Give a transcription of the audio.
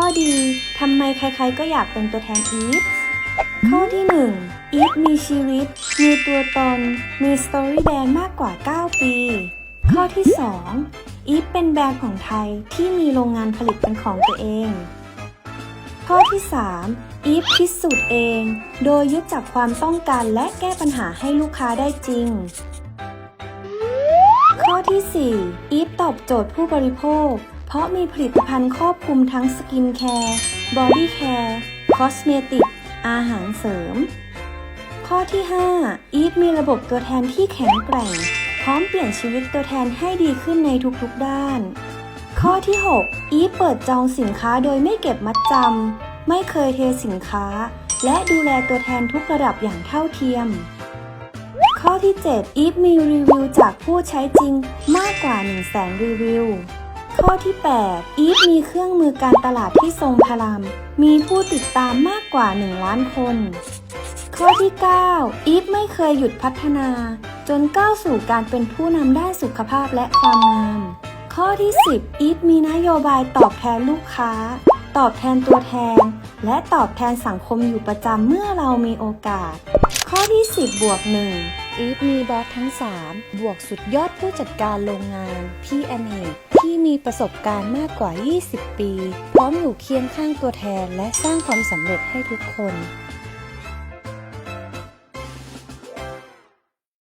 ข้อดีทำไมใครๆก็อยากเป็นตัวแทนอีฟข้อที่ 1 อีฟมีชีวิต มีตัวตน มีสตอรี่แบรนด์มากกว่า 9 ปี ข้อที่ 2 อีฟเป็นแบรนด์ของไทยที่มีโรงงานผลิตเป็นของตัวเอง ข้อที่ 3 อีฟพิสูจน์เอง โดยยึดจากความต้องการและแก้ปัญหาให้ลูกค้าได้จริง ที่ 4 อีฟตอบโจทย์ผู้บริโภค เพราะมีผลิตภัณฑ์ครอบคลุมทั้งสกินแคร์ บอดี้แคร์ คอสเมติก อาหารเสริม ข้อที่ 5 อีฟมีระบบตัวแทนที่แข็งแกร่ง พร้อมเปลี่ยนชีวิตตัวแทนให้ดีขึ้นในทุกๆด้าน ข้อที่ 6 อีฟเปิดจองสินค้าโดยไม่เก็บมัดจำ ไม่เคยเทสินค้า และดูแลตัวแทนทุกระดับอย่างเท่าเทียม ข้อที่ 7 อีฟมีรีวิวจากผู้ใช้จริงมากกว่า 1 0 0 0 0แสนรีวิว ข้อที่ 8 อีฟมีเครื่องมือการตลาดที่ทรงพลัง มีผู้ติดตามมากกว่า 1 ล้านคน ข้อที่ 9 อีฟไม่เคยหยุดพัฒนา จนก้าวสู่การเป็นผู้นำด้านสุขภาพและความงาม ข้อที่ 10 อีฟมีนโยบายตอบแทนลูกค้า ตอบแทนตัวแทน และตอบแทนสังคมอยู่ประจำเมื่อเรามีโอกาส ข้อที่ 10บวก1 อีฟมีบอสทั้ง 3 บวกสุดยอดผู้จัดการโรงงาน พี่แอนเอกที่มีประสบการณ์มากกว่า 20 ปี พร้อมอยู่เคียงข้างตัวแทนและสร้างความสำเร็จให้ทุกคน